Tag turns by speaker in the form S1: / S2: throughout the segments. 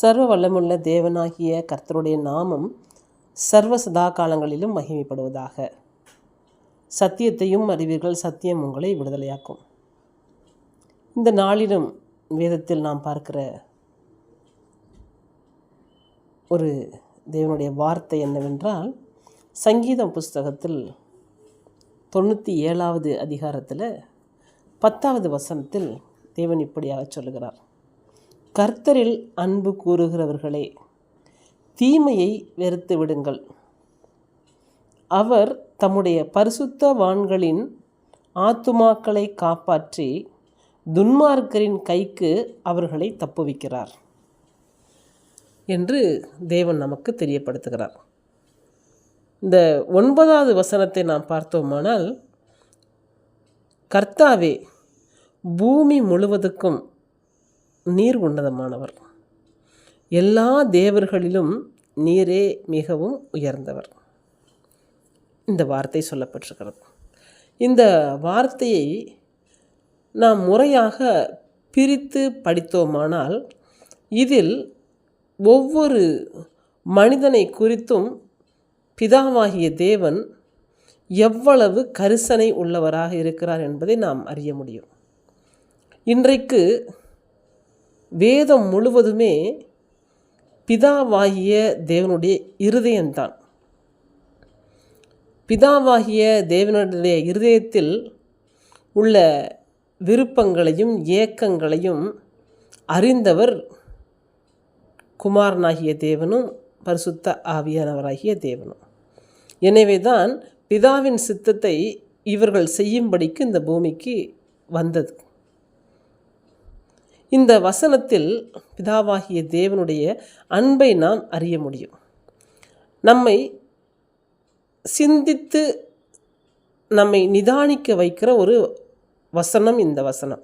S1: சர்வ வல்லமுள்ள தேவனாகிய கர்த்தருடைய நாமம் சர்வ சதா காலங்களிலும் மகிமைப்படுவதாக. சத்தியத்தையும் அறிவீர்கள் சத்தியம் உங்களை விடுதலையாக்கும். இந்த நாளிலும் வேதத்தில் நாம் பார்க்கிற ஒரு தேவனுடைய வார்த்தை என்னவென்றால் சங்கீதம் புஸ்தகத்தில் தொண்ணூற்றி ஏழாவது அதிகாரத்தில் பத்தாவது வசனத்தில் தேவன் இப்படியாக சொல்லுகிறார். கர்த்தரில் அன்பு கூறுகிறவர்களே தீமையை வெறுத்து விடுங்கள். அவர் தம்முடைய பரிசுத்தவான்களின் ஆத்துமாக்களை காப்பாற்றி துன்மார்க்கரின் கைக்கு அவர்களை தப்புவிக்கிறார் என்று தேவன் நமக்கு தெரியப்படுத்துகிறார். இந்த ஒன்பதாவது வசனத்தை நாம் பார்த்தோமானால் கர்த்தாவே பூமி முழுவதுக்கும் நீர் உன்னதமானவர். எல்லா தேவர்களிலும் நீரே மிகவும் உயர்ந்தவர். இந்த வார்த்தை சொல்லப்பட்டிருக்கிறது. இந்த வார்த்தையை நாம் முறையாக பிரித்து படித்தோமானால் இதில் ஒவ்வொரு மனிதனை குறித்தும் பிதாவாகிய தேவன் எவ்வளவு கரிசனை உள்ளவராக இருக்கிறார் என்பதை நாம் அறிய முடியும். இன்றைக்கு வேதம் முழுவதுமே பிதாவாகிய தேவனுடைய இருதயம்தான். பிதாவாகிய தேவனுடைய இருதயத்தில் உள்ள விருப்பங்களையும் ஏக்கங்களையும் அறிந்தவர் குமாரனாகிய தேவனும் பரிசுத்த ஆவியானவராகிய தேவனும். எனவே தான் பிதாவின் சித்தத்தை இவர்கள் செய்யும்படிக்கு இந்த பூமிக்கு வந்தது. இந்த வசனத்தில் பிதாவாகிய தேவனுடைய அன்பை நாம் அறிய முடியும். நம்மை சிந்தித்து நம்மை நிதானிக்க வைக்கிற ஒரு வசனம் இந்த வசனம்.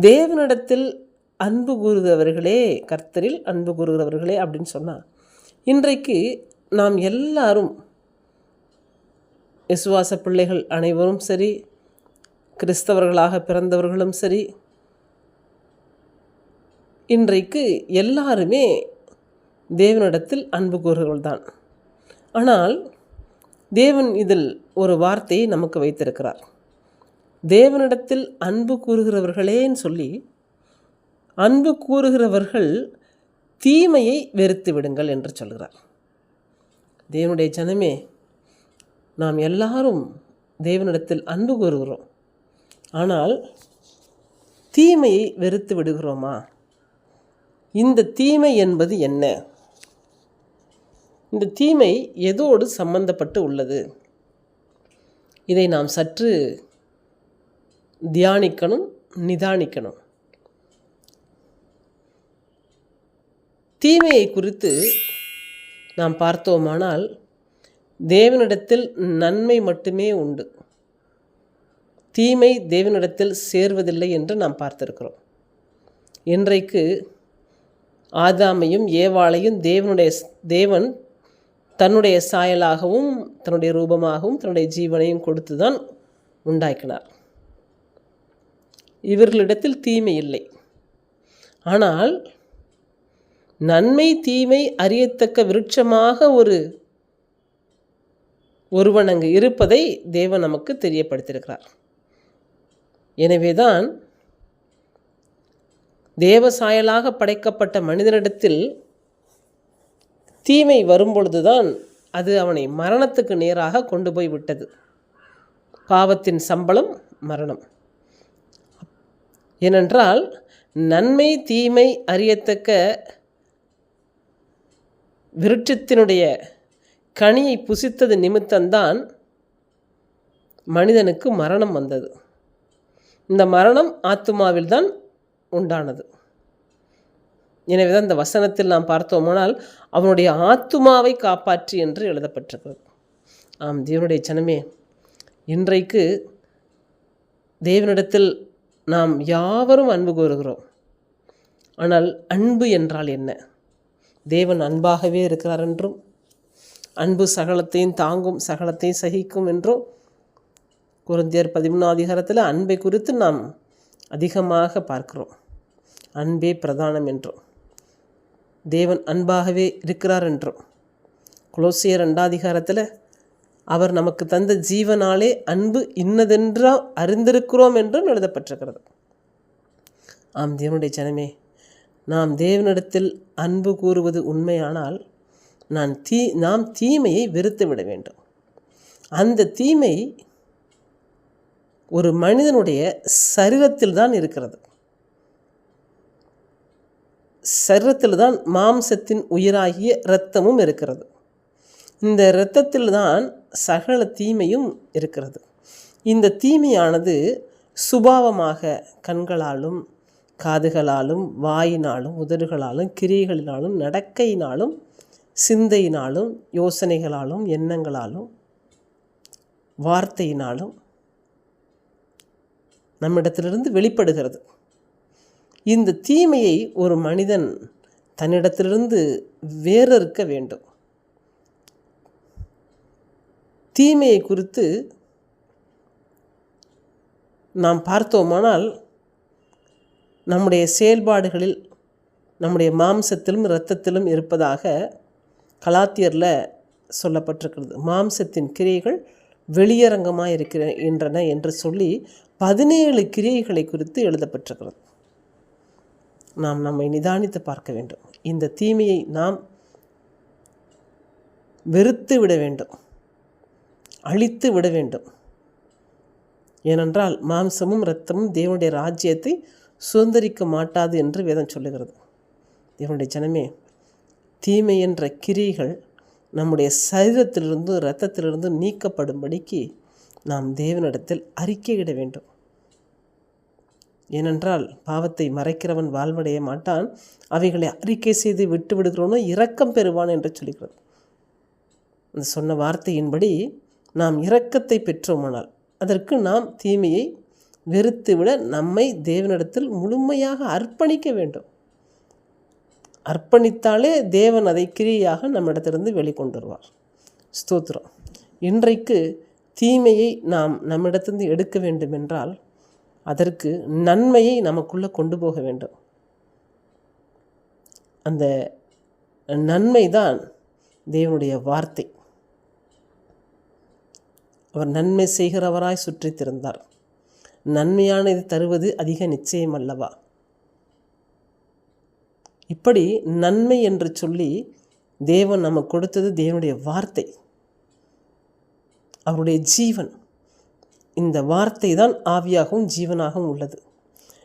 S1: தேவனிடத்தில் அன்பு கூறுகிறவர்களே கர்த்தரில் அன்பு கூறுகிறவர்களே அப்படின்னு சொன்னால் இன்றைக்கு நாம் எல்லாரும் விசுவாச பிள்ளைகள் அனைவரும் சரி கிறிஸ்தவர்களாக பிறந்தவர்களும் சரி இன்றைக்கு எல்லாருமே தேவனிடத்தில் அன்பு கூறுகிறவள்தான் ஆனால் தேவன் இதில் ஒரு வார்த்தையை நமக்கு வைத்திருக்கிறார். தேவனிடத்தில் அன்பு கூறுகிறவர்களேன்னு சொல்லி அன்பு கூறுகிறவர்கள் தீமையை வெறுத்து விடுங்கள் என்று சொல்கிறார். தேவனுடைய ஜனமே நாம் எல்லாரும் தேவனிடத்தில் அன்பு கூறுகிறோம். ஆனால் தீமையை வெறுத்து விடுகிறோமா? இந்த தீமை என்பது என்ன? இந்த தீமை எதோடு சம்பந்தப்பட்டு உள்ளது? இதை நாம் சற்று தியானிக்கணும் நிதானிக்கணும். தீமையை குறித்து நாம் பார்த்தோமானால் தேவனிடத்தில் நன்மை மட்டுமே உண்டு. தீமை தேவனிடத்தில் சேர்வதில்லை என்று நாம் பார்த்திருக்கிறோம். இன்றைக்கு ஆதாமையும் ஏவாளையும் தேவனுடைய தேவன் தன்னுடைய சாயலாகவும் தன்னுடைய ரூபமாகவும் தன்னுடைய ஜீவனையும் கொடுத்து தான் உண்டாக்கினார். இவர்களிடத்தில் தீமை இல்லை. ஆனால் நன்மை தீமை அறியத்தக்க விருட்சமாக ஒரு ஒருவன் அங்கு இருப்பதை தேவன் நமக்கு தெரியப்படுத்தியிருக்கிறார். எனவேதான் தேவசாயலாக படைக்கப்பட்ட மனிதனிடத்தில் தீமை வரும்பொழுதுதான் அது அவனை மரணத்துக்கு நேராக கொண்டு போய் விட்டது. பாவத்தின் சம்பளம் மரணம். ஏனென்றால் நன்மை தீமை அறியத்தக்க விருட்சத்தினுடைய கனியை புசித்தது நிமித்தம்தான் மனிதனுக்கு மரணம் வந்தது. இந்த மரணம் ஆத்மாவில்தான் உண்டானது. எனவே தான் இந்த வசனத்தில் நாம் பார்த்தோமானால் அவனுடைய ஆத்துமாவை காப்பாற்றி என்று எழுதப்பட்டிருக்கிறது ஆம் தேவனுடைய ஜனமே இன்றைக்கு தேவனிடத்தில் நாம் யாவரும் அன்பு கூறுகிறோம் ஆனால் அன்பு என்றால் என்ன? தேவன் அன்பாகவே இருக்கிறார் என்றும் அன்பு சகலத்தையும் தாங்கும் சகலத்தையும் சகிக்கும் என்றும் குருந்தியர் பதிமூணாம் அதிகாரத்தில் அன்பை குறித்து நாம் அதிகமாக பார்க்கிறோம். அன்பே பிரதானம் என்றும். தேவன் அன்பாகவே இருக்கிறார் என்றும். குலோசியர் ரெண்டாதிகாரத்தில் அவர் நமக்கு தந்த ஜீவனாலே அன்பு இன்னதென்றா அறிந்திருக்கிறோம் என்றும் எழுதப்பட்டிருக்கிறது. ஆம் தேவனுடைய ஜனமே நாம் தேவனிடத்தில் அன்பு கூறுவது உண்மையானால் நான் தீ நாம் தீமையை வெறுத்து விட வேண்டும். அந்த தீமை ஒரு மனிதனுடைய சரீரத்தில் தான் இருக்கிறது. சரீரத்தில் தான் மாம்சத்தின் உயிராகிய இரத்தமும் இருக்கிறது. இந்த இரத்தத்தில் தான் சகல தீமையும் இருக்கிறது. இந்த தீமையானது சுபாவமாக கண்களாலும் காதுகளாலும் வாயினாலும் உதடுகளாலும் கிரியைகளினாலும் நடக்கையினாலும் சிந்தையினாலும் யோசனைகளாலும் எண்ணங்களாலும் வார்த்தையினாலும் நம்மிடத்திலிருந்து வெளிப்படுகிறது. இந்த தீமையை ஒரு மனிதன் தன்னிடத்திலிருந்து வேறறுக்க வேண்டும். தீமையை குறித்து நாம் பார்த்தோமானால் நம்முடைய செயல்பாடுகளில் நம்முடைய மாம்சத்திலும் இரத்தத்திலும் இருப்பதாக கலாத்தியரில் சொல்லப்பட்டிருக்கிறது. மாம்சத்தின் கிரியைகள் வெளியரங்கமாக இருக்கின்றன என்று சொல்லி பதினேழு கிரியைகளை குறித்து எழுதப்பட்டிருக்கிறது. நாம் நம்மை நிதானித்து பார்க்க வேண்டும். இந்த தீமையை நாம் வெறுத்து விட வேண்டும். அழித்து விட வேண்டும். ஏனென்றால் மாம்சமும் இரத்தமும் தேவனுடைய ராஜ்யத்தை சுதந்திரிக்க மாட்டாது என்று வேதம் சொல்லுகிறது. தேவனுடைய ஜனமே தீமை என்ற கிரிகள் நம்முடைய சரீரத்திலிருந்தும் இரத்தத்திலிருந்தும் நீக்கப்படும்படிக்கு நாம் தேவனிடத்தில் அறிக்கையிட வேண்டும். ஏனென்றால் பாவத்தை மறைக்கிறவன் வாழ்வடைய மாட்டான். அவைகளை அறிக்கை செய்து விட்டு விடுகிறவனோ இரக்கம் பெறுவான் என்று சொல்கிறது அந்த சொன்ன வார்த்தையின்படி நாம் இரக்கத்தை பெற்றோமானால் அதற்கு நாம் தீமையை வெறுத்துவிட நம்மை தேவனிடத்தில் முழுமையாக அர்ப்பணிக்க வேண்டும். அர்ப்பணித்தாலே தேவன் அதை கிரியாக நம்மிடத்திலிருந்து வெளிக்கொண்டு வருவார் ஸ்தோத்திரம். இன்றைக்கு தீமையை நாம் நம்மிடத்திலிருந்து எடுக்க வேண்டும் என்றால் அதற்கு நன்மையை நமக்குள்ளே கொண்டு போக வேண்டும். அந்த நன்மை தான் தேவனுடைய வார்த்தை. அவர் நன்மை செய்கிறவராய் சுற்றித்திருந்தார். நன்மையானது தருவது அதிக நிச்சயம் அல்லவா? இப்படி நன்மை என்று சொல்லி தேவன் நமக்கு கொடுத்தது தேவனுடைய வார்த்தை. அவருடைய ஜீவன். இந்த வார்த்தை தான் ஆவியாகவும் ஜீவனாகவும் உள்ளது.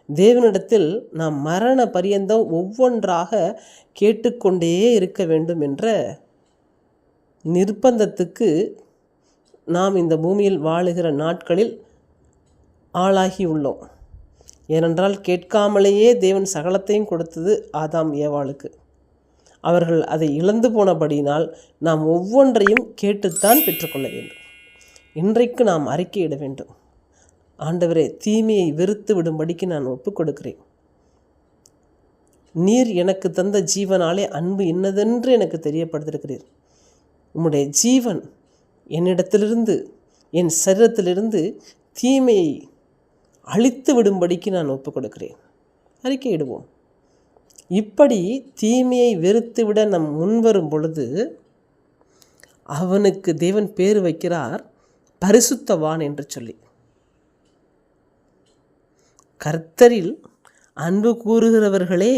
S1: தேவனிடத்தில் நாம் மரண பரியந்தம் ஒவ்வொன்றாக கேட்டுக்கொண்டே இருக்க வேண்டும் என்ற நிர்பந்தத்துக்கு நாம் இந்த பூமியில் வாழுகிற நாட்களில் ஆளாகி உள்ளோம். ஏனென்றால் கேட்காமலேயே தேவன் சகலத்தையும் கொடுத்தது ஆதாம் ஏவாளுக்கு. அவர்கள் அதை இழந்து போனபடியினால் நாம் ஒவ்வொன்றையும் கேட்டுத்தான் பெற்றுக்கொள்ள வேண்டும். இன்றைக்கு நாம் அறிக்கையிட வேண்டும். ஆண்டவரே தீமையை வெறுத்து விடும்படிக்கு நான் ஒப்புக் கொடுக்கிறேன் நீர் எனக்கு தந்த ஜீவனாலே அன்பு இன்னதென்று எனக்கு தெரியப்படுத்திருக்கிறீர். உம்முடைய ஜீவன் என்னிடத்திலிருந்து என் சரீரத்திலிருந்து தீமையை அழித்து விடும்படிக்கு நான் ஒப்புக் கொடுக்கிறேன் அறிக்கையிடுவோம். இப்படி தீமையை வெறுத்துவிட நம் முன்வரும் பொழுது அவனுக்கு தேவன் பேர் வைக்கிறார். பரிசுத்தவான் என்று சொல்லி. கர்த்தரில் அன்பு கூறுகிறவர்களே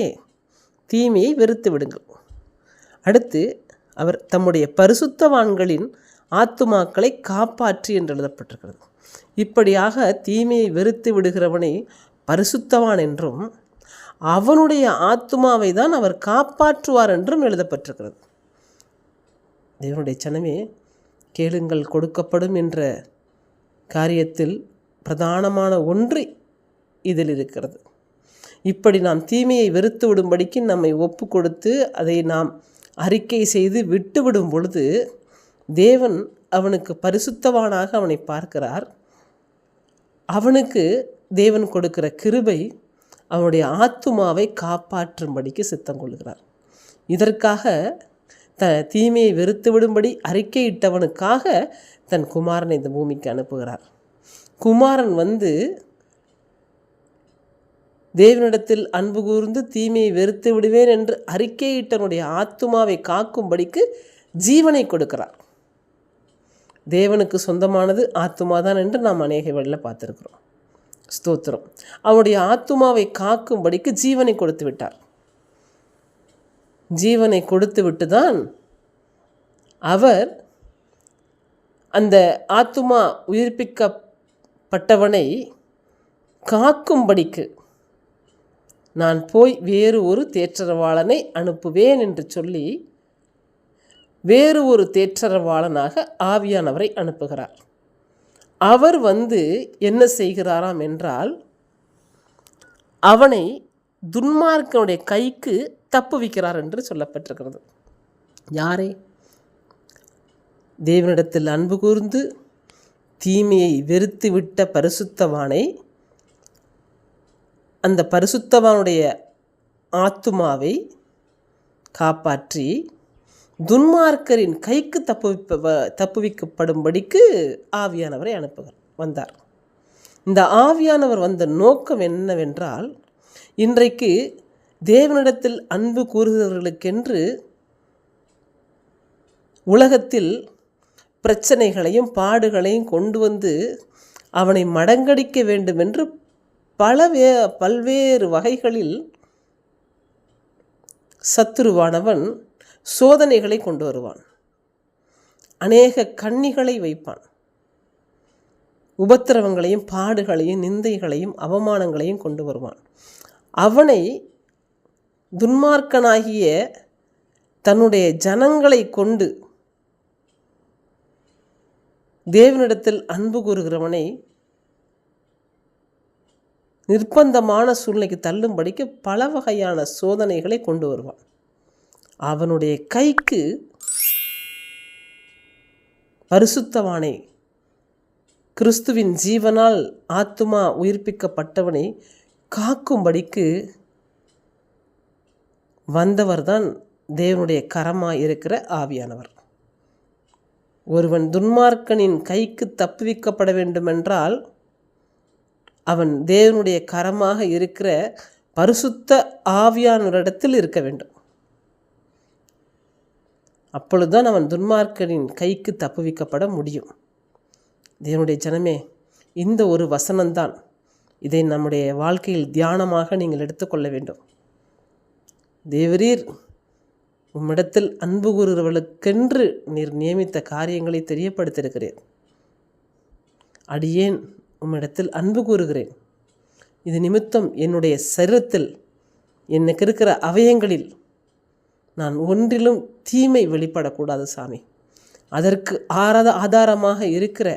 S1: தீமையை வெறுத்து விடுங்கள். அடுத்து அவர் தம்முடைய பரிசுத்தவான்களின் ஆத்துமாக்களை காப்பாற்றி என்று எழுதப்பட்டிருக்கிறது. இப்படியாக தீமையை வெறுத்து விடுகிறவனை பரிசுத்தவான் என்றும் அவனுடைய ஆத்துமாவை தான் அவர் காப்பாற்றுவார் என்றும் எழுதப்பட்டிருக்கிறது. தேவனுடைய சனமே கேளுங்கள் கொடுக்கப்படும் என்ற காரியத்தில் பிரதானமான ஒன்று இதில் இருக்கிறது. இப்படி நாம் தீமையை வெறுத்து விடும்படிக்கு நம்மை ஒப்பு கொடுத்து அதை நாம் அறிக்கை செய்து விட்டுவிடும் பொழுது தேவன் அவனுக்கு பரிசுத்தவானாக அவனை பார்க்கிறார். அவனுக்கு தேவன் கொடுக்கிற கிருபை அவனுடைய ஆத்துமாவை காப்பாற்றும்படிக்கு சித்தம் கொள்கிறார். இதற்காக த தீமையை வெறுத்து விடும்படி அறிக்கையிட்டவனுக்காக தன் குமாரனை இந்த பூமிக்கு அனுப்புகிறார். குமாரன் வந்து தேவனிடத்தில் அன்பு கூர்ந்து தீமையை வெறுத்து விடுவேன் என்று அறிக்கையிட்டனுடைய ஆத்துமாவை காக்கும்படிக்கு ஜீவனை கொடுக்கிறார். தேவனுக்கு சொந்தமானது ஆத்துமா தான் என்று நாம் அநேக வழியில் பார்த்துருக்குறோம். ஸ்தோத்திரம். அவனுடைய ஆத்துமாவை காக்கும்படிக்கு ஜீவனை கொடுத்து விட்டார். ஜீவனை கொடுத்துவிட்டு தான் அவர் அந்த ஆத்துமா உயிர்ப்பிக்கப்பட்டவனை காக்கும்படிக்கு நான் போய் வேறு ஒரு தேற்றரவாளனை அனுப்புவேன் என்று சொல்லி வேறு ஒரு தேற்றரவாளனாக ஆவியானவரை அனுப்புகிறார். அவர் வந்து என்ன செய்கிறாராம் என்றால் அவனை துன்மார்க்கனுடைய கைக்கு தப்புவிக்கிறார் என்று சொல்லப்பட்டிருக்கிறது. யாரை? தேவனிடத்தில் அன்பு கூர்ந்து தீமையை வெறுத்து விட்ட பரிசுத்தவானை அந்த பரிசுத்தவானுடைய ஆத்துமாவை காப்பாற்றி துன்மார்க்கரின் கைக்கு தப்புவிப்ப தப்புவிக்கப்படும்படிக்கு ஆவியானவரை அனுப்புகிறார் வந்தார். இந்த ஆவியானவர் வந்த நோக்கம் என்னவென்றால் இன்றைக்கு தேவனிடத்தில் அன்பு கூறுகிறவர்களுக்கென்று உலகத்தில் பிரச்சனைகளையும் பாடுகளையும் கொண்டு வந்து அவனை மடங்கடிக்க வேண்டும் என்று பல வே பல்வேறு வகைகளில் சத்துருவானவன் சோதனைகளை கொண்டு வருவான். அநேக கண்ணிகளை வைப்பான். உபத்திரவங்களையும் பாடுகளையும் நிந்தைகளையும் அவமானங்களையும் கொண்டு வருவான். அவனை துன்மார்க்கனாகிய தன்னுடைய ஜனங்களை கொண்டு தேவனிடத்தில் அன்பு கூறுகிறவனை நிர்பந்தமான சூழ்நிலைக்கு தள்ளும்படிக்கு பல வகையான சோதனைகளை கொண்டு வருவான். அவனுடைய கைக்கு பரிசுத்தவானை கிறிஸ்துவின் ஜீவனால் ஆத்துமா உயிர்ப்பிக்கப்பட்டவனை காக்கும்படிக்கு வந்தவர்தான் தேவனுடைய கரமாக இருக்கிற ஆவியானவர். ஒருவன் துன்மார்க்கனின் கைக்கு தப்புவிக்கப்பட வேண்டுமென்றால் அவன் தேவனுடைய கரமாக இருக்கிற பரிசுத்த ஆவியானவரிடத்தில் இருக்க வேண்டும். அப்பொழுதுதான் அவன் துன்மார்க்கனின் கைக்கு தப்புவிக்கப்பட முடியும். தேவனுடைய ஜனமே இந்த ஒரு வசனம்தான். இதை நம்முடைய வாழ்க்கையில் தியானமாக நீங்கள் எடுத்துக்கொள்ள வேண்டும். தேவரீர் உம்மிடத்தில் அன்பு கூறுகிறவர்களுக்கென்று நீர் நியமித்த காரியங்களை தெரியப்படுத்தியிருக்கிறேன் அடியேன் உம்மிடத்தில் அன்பு கூறுகிறேன். இது நிமித்தம் என்னுடைய சரீரத்தில் எனக்கு இருக்கிற அவயங்களில் நான் ஒன்றிலும் தீமை வெளிப்படக்கூடாது சாமி. அதற்கு ஆராத ஆதாரமாக இருக்கிற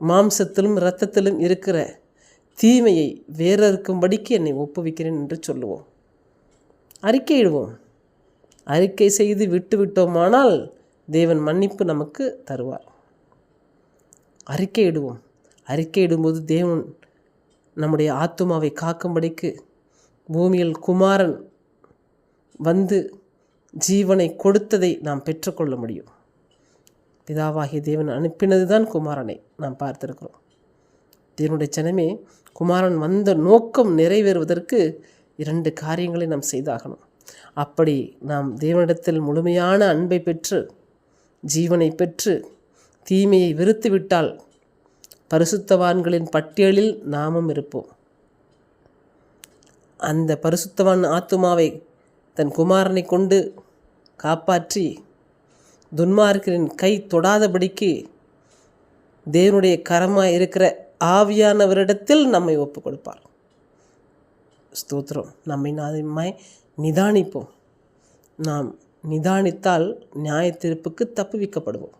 S1: மாம்சத்திலும் இரத்தத்திலும் இருக்கிற தீமையை வேறறுக்கும்படிக்கு என்னை ஒப்புவிக்கிறேன் என்று சொல்லுவோம். அறிக்கையிடுவோம். அறிக்கை செய்து விட்டு விட்டோமானால் தேவன் மன்னிப்பு நமக்கு தருவார். அறிக்கையிடுவோம். அறிக்கையிடும்போது தேவன் நம்முடைய ஆத்துமாவை காக்கும்படிக்கு பூமியில் குமாரன் வந்து ஜீவனை கொடுத்ததை நாம் பெற்றுக்கொள்ள முடியும். பிதாவாகிய தேவன் அனுப்பினது தான் குமாரனை நாம் பார்த்திருக்கிறோம். தேவனுடைய ஜனமே குமாரன் வந்த நோக்கம் நிறைவேறுவதற்கு இரண்டு காரியங்களை நாம் செய்தாகணும். அப்படி நாம் தேவனிடத்தில் முழுமையான அன்பை பெற்று ஜீவனை பெற்று தீமையை வெறுத்துவிட்டால் பரிசுத்தவான்களின் பட்டியலில் நாமும் இருப்போம். அந்த பரிசுத்தவான் ஆத்துமாவை தன் குமாரனை கொண்டு காப்பாற்றி துன்மார்க்கரின் கை தொடாதபடிக்கு தேவனுடைய கரமாக இருக்கிற ஆவியானவரிடத்தில் நம்மை ஒப்பு கொடுப்பார் ஸ்தோத்திரம். நம்மை நாதமாய் நிதானிப்போம். நாம் நிதானித்தால் நியாய தீர்ப்புக்கு தப்புவிக்கப்படுவோம்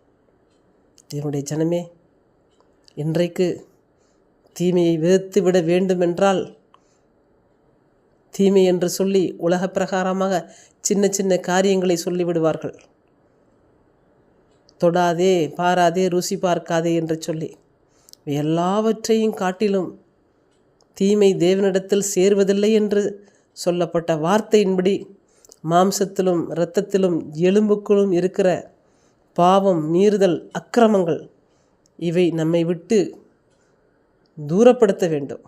S1: என்னுடைய ஜனமே இன்றைக்கு தீமையை வெறுத்து விட வேண்டுமென்றால் தீமை என்று சொல்லி உலக பிரகாரமாக சின்ன சின்ன காரியங்களை சொல்லிவிடுவார்கள். தொடாதே பாராதே ருசி பார்க்காதே என்று சொல்லி எல்லாவற்றையும் காட்டிலும் தீமை தேவனிடத்தில் சேர்வதில்லை என்று சொல்லப்பட்ட வார்த்தையின்படி மாம்சத்திலும் இரத்தத்திலும் எலும்புக்குள்ளும் இருக்கிற பாவம் மீறுதல் அக்கிரமங்கள் இவை நம்மை விட்டு தூரப்படுத்த வேண்டும்.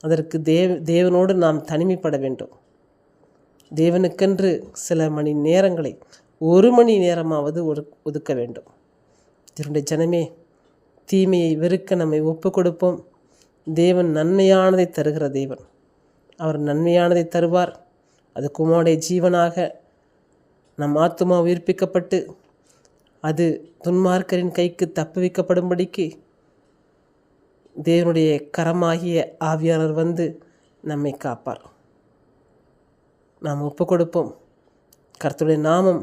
S1: அதற்கு தேவ தேவனோடு நாம் தனிமைப்பட வேண்டும். தேவனுக்கென்று சில மணி நேரங்களை ஒரு மணி நேரமாவது ஒதுக்க வேண்டும். இதனுடைய ஜனமே தீமையை வெறுக்க நம்மை ஒப்பு கொடுப்போம் தேவன் நன்மையானதை தருகிற தேவன். அவர் நன்மையானதை தருவார். அது குமாரடைய ஜீவனாக நம் ஆத்துமா உயிர்ப்பிக்கப்பட்டு அது துன்மார்க்கரின் கைக்கு தப்புவிக்கப்படும்படிக்கு தேவனுடைய கரமாகிய ஆவியாளர் வந்து நம்மை காப்பார். நாம் ஒப்பு கொடுப்போம் கர்த்தருடைய நாமம்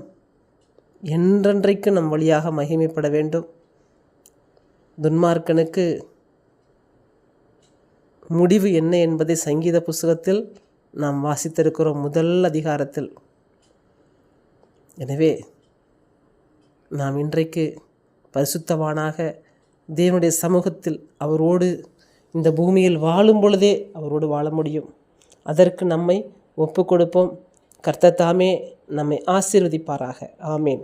S1: என்றென்றைக்கு நம் வழியாக மகிமைப்பட வேண்டும். துன்மார்க்கனுக்கு முடிவு என்ன என்பதை சங்கீத புஸ்தகத்தில் நாம் வாசித்திருக்கிறோம் முதல் அதிகாரத்தில். எனவே நாம் இன்றைக்கு பரிசுத்தவானாக தேவனுடைய சமூகத்தில் அவரோடு இந்த பூமியில் வாழும் பொழுதே அவரோடு வாழ முடியும். அதற்கு நம்மை ஒப்பு கொடுப்போம் கர்த்தத்தாமே நம்மை ஆசீர்வதிப்பாராக. ஆமேன்.